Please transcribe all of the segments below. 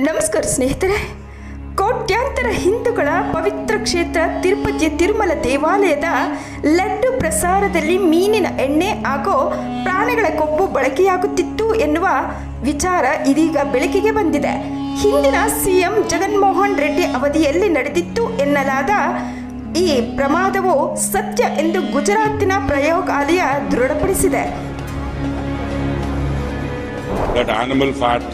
ನಮಸ್ಕಾರ ಸ್ನೇಹಿತರೆ. ಕೋಟ್ಯಾಂತರ ಹಿಂದೂಗಳ ಪವಿತ್ರ ಕ್ಷೇತ್ರ ತಿರುಪತಿಯ ತಿರುಮಲ ದೇವಾಲಯದ ಲಡ್ಡು ಪ್ರಸಾರದಲ್ಲಿ ಮೀನಿನ ಎಣ್ಣೆ ಹಾಗೂ ಪ್ರಾಣಿಗಳ ಕೊಬ್ಬು ಬಳಕೆಯಾಗುತ್ತಿತ್ತು ಎನ್ನುವ ವಿಚಾರ ಇದೀಗ ಬೆಳಕಿಗೆ ಬಂದಿದೆ. ಹಿಂದಿನ ಸಿಎಂ ಜಗನ್ಮೋಹನ್ ರೆಡ್ಡಿ ಅವಧಿಯಲ್ಲಿ ನಡೆದಿತ್ತು ಎನ್ನಲಾದ ಈ ಪ್ರಮಾದವು ಸತ್ಯ ಎಂದು ಗುಜರಾತಿನ ಪ್ರಯೋಗಾಲಯ ದೃಢಪಡಿಸಿದೆ. That animal fat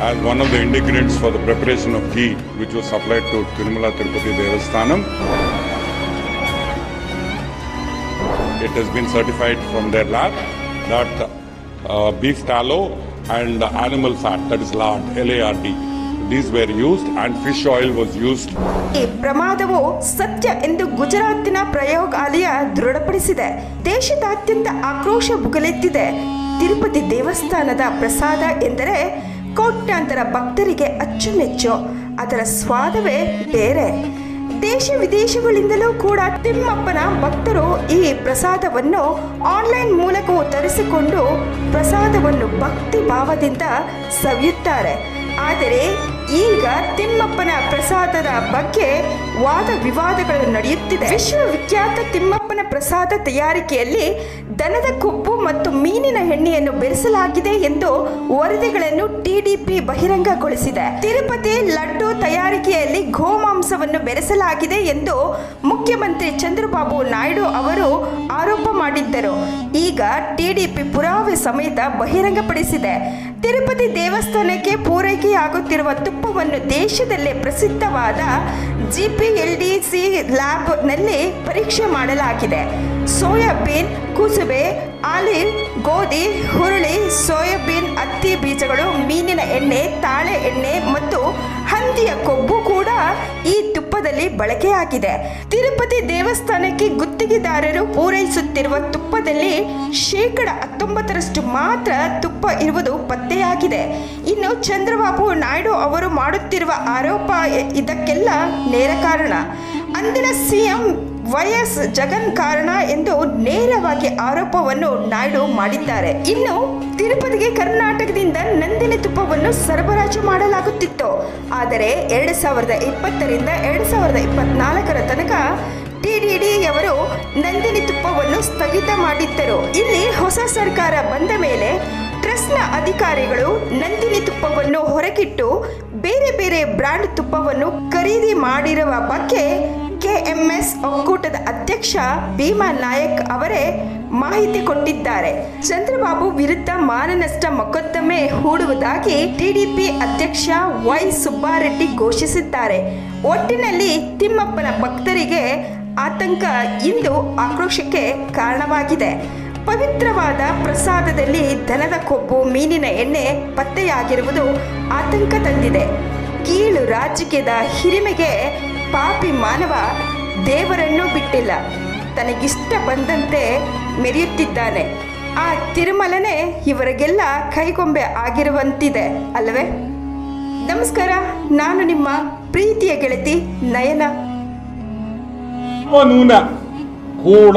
as one of the ingredients for the preparation of ghee which was supplied to Tirumala Tirupati Devasthanam. It has been certified from their lab that uh, beef tallow and animal fat, that is lard, L-A-R-D, these were used and fish oil was used ಈ ಪ್ರಮಾದವು ಸತ್ಯ ಎಂದು ಗುಜರಾತಿನ ಪ್ರಯೋಗಾಲಯ ದೃಢಪಡಿಸಿದೆ ದೇಶದಾದ್ಯಂತ ಆಕ್ರೋಶ ಭುಗಲೆತ್ತಿದೆ ತಿರುಪತಿ ದೇವಸ್ಥಾನದ ಪ್ರಸಾದ ಎಂದರೆ ಕೋಟ್ಯಾಂತರ ಭಕ್ತರಿಗೆ ಅಚ್ಚುಮೆಚ್ಚು. ಅದರ ಸ್ವಾದವೇ ಬೇರೆ. ದೇಶ ವಿದೇಶಗಳಿಂದಲೂ ಕೂಡ ತಿಮ್ಮಪ್ಪನ ಭಕ್ತರು ಈ ಪ್ರಸಾದವನ್ನು ಆನ್ಲೈನ್ ಮೂಲಕವೂ ತರಿಸಿಕೊಂಡು ಪ್ರಸಾದವನ್ನು ಭಕ್ತಿ ಭಾವದಿಂದ ಸವಿಯುತ್ತಾರೆ. ಆದರೆ ಈಗ ತಿಮ್ಮಪ್ಪನ ಪ್ರಸಾದದ ಬಗ್ಗೆ ವಾದ ವಿವಾದಗಳು ನಡೆಯುತ್ತಿದೆ. ವಿಶ್ವವಿಖ್ಯಾತ ತಿಮ್ಮಪ್ಪನ ಪ್ರಸಾದ ತಯಾರಿಕೆಯಲ್ಲಿ ದನದ ಕೊಬ್ಬು ಮತ್ತು ಮೀನಿನ ಎಣ್ಣೆಯನ್ನು ಬೆರೆಸಲಾಗಿದೆ ಎಂದು ವರದಿಗಳನ್ನು ಟಿಡಿಪಿ ಬಹಿರಂಗಗೊಳಿಸಿದೆ. ತಿರುಪತಿ ಲಡ್ಡು ತಯಾರಿಕೆಯಲ್ಲಿ ಗೋಮಾಂಸವನ್ನು ಬೆರೆಸಲಾಗಿದೆ ಎಂದು ಮುಖ್ಯಮಂತ್ರಿ ಚಂದ್ರಬಾಬು ನಾಯ್ಡು ಅವರು ಆರೋಪ ಮಾಡಿದ್ದರು. ಈಗ ಟಿಡಿಪಿ ಪುರಾವೆ ಸಮೇತ ಬಹಿರಂಗಪಡಿಸಿದೆ. ತಿರುಪತಿ ದೇವಸ್ಥಾನಕ್ಕೆ ಪೂರೈಕೆಯಾಗುತ್ತಿರುವ ತುಪ್ಪವನ್ನು ದೇಶದಲ್ಲೇ ಪ್ರಸಿದ್ಧವಾದ ಜಿಪಿಎಲ್ಡಿಸಿ ಲ್ಯಾಬ್ನಲ್ಲಿ ಪರೀಕ್ಷೆ ಮಾಡಲಾಗಿದೆ. ಸೋಯಾಬೀನ್, ಕುಸುಬೆ ಆಲಿವ್ ಗೋಧಿ, ಹುರುಳಿ, ಸೋಯಾಬೀನ್ ಹತ್ತಿ ಬೀಜಗಳು, ಮೀನಿನ ಎಣ್ಣೆ, ತಾಳೆ ಎಣ್ಣೆ ಮತ್ತು ಹಂದಿಯ ಕೊಬ್ಬು ಕೂಡ ಈ ತುಪ್ಪದಲ್ಲಿ ಬಳಕೆಯಾಗಿದೆ ತಿರುಪತಿ ದೇವಸ್ಥಾನಕ್ಕೆ ಗುತ್ತಿಗೆದಾರರು ಪೂರೈಸುತ್ತಿರುವ ತುಪ್ಪದಲ್ಲಿ ಶೇಕಡ ಹತ್ತೊಂಬತ್ತರಷ್ಟು ಮಾತ್ರ ತುಪ್ಪ ಇರುವುದು ಪತ್ತೆಯಾಗಿದೆ. ಇನ್ನು ಚಂದ್ರಬಾಬು ನಾಯ್ಡು ಅವರು ಮಾಡುತ್ತಿರುವ ಆರೋಪ ಇದಕ್ಕೆಲ್ಲ ನೇರ ಕಾರಣ. ಅಂದಿನ ಸಿಎಂ ವೈಎಸ್ ಜಗನ್ ಕಾರಣ ಎಂದು ನೇರವಾಗಿ ಆರೋಪವನ್ನು ನಾಯ್ಡು ಮಾಡಿದ್ದಾರೆ. ಇನ್ನು ತಿರುಪತಿಗೆ ಕರ್ನಾಟಕದಿಂದ ನಂದಿನಿ ತುಪ್ಪವನ್ನು ಸರಬರಾಜು ಮಾಡಲಾಗುತ್ತಿತ್ತು. ಆದರೆ ಎರಡು ಸಾವಿರದ ಇಪ್ಪತ್ತರಿಂದ ಎರಡು ಸಾವಿರದ ಇಪ್ಪತ್ನಾಲ್ಕರ ತನಕ ಟಿಡಿಡಿಯವರು ನಂದಿನಿ ತುಪ್ಪವನ್ನು ಸ್ಥಗಿತ ಮಾಡಿದ್ದರು. ಇಲ್ಲಿ ಹೊಸ ಸರ್ಕಾರ ಬಂದ ಮೇಲೆ ಟ್ರಸ್ಟ್ನ ಅಧಿಕಾರಿಗಳು ನಂದಿನಿ ತುಪ್ಪವನ್ನು ಹೊರಗಿಟ್ಟು ಬೇರೆ ಬೇರೆ ಬ್ರ್ಯಾಂಡ್ ತುಪ್ಪವನ್ನು ಖರೀದಿ ಮಾಡಿರುವ ಬಗ್ಗೆ ಕೆಎಂಎಸ್ ಒಕ್ಕೂಟದ ಅಧ್ಯಕ್ಷ ಭೀಮಾ ನಾಯಕ್ ಅವರೇ ಮಾಹಿತಿ ಕೊಟ್ಟಿದ್ದಾರೆ. ಚಂದ್ರಬಾಬು ವಿರುದ್ಧ ಮಾನನಷ್ಟ ಮೊಕದ್ದಮೆ ಹೂಡುವುದಾಗಿ ಟಿಡಿಪಿ ಅಧ್ಯಕ್ಷ ವೈ ಸುಬ್ಬಾರೆಡ್ಡಿ ಘೋಷಿಸಿದ್ದಾರೆ. ಒಟ್ಟಿನಲ್ಲಿ ತಿಮ್ಮಪ್ಪನ ಭಕ್ತರಿಗೆ ಆತಂಕ ಇಂದು ಆಕ್ರೋಶಕ್ಕೆ ಕಾರಣವಾಗಿದೆ. ಪವಿತ್ರವಾದ ಪ್ರಸಾದದಲ್ಲಿ ದನದ ಕೊಬ್ಬು, ಮೀನಿನ ಎಣ್ಣೆ ಪತ್ತೆಯಾಗಿರುವುದು ಆತಂಕ ತಂದಿದೆ. ಕೀಳು ರಾಜಕೀಯದ ಹಿರಿಮೆಗೆ ಪಾಪಿ ಮಾನವ ದೇವರನ್ನು ಬಿಟ್ಟಿಲ್ಲ. ತನಗಿಷ್ಟ ಬಂದಂತೆ ಮೆರೆಯುತ್ತಿದ್ದಾನೆ. ಆ ತಿರುಮಲನೇ ಇವರಿಗೆಲ್ಲ ಕೈಗೊಂಬೆ ಆಗಿರುವಂತಿದೆ, ಅಲ್ಲವೇ? ನಮಸ್ಕಾರ, ನಾನು ನಿಮ್ಮ ಪ್ರೀತಿಯ ಗೆಳತಿ ನಯನ. ಕೂಡ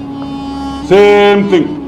same thing.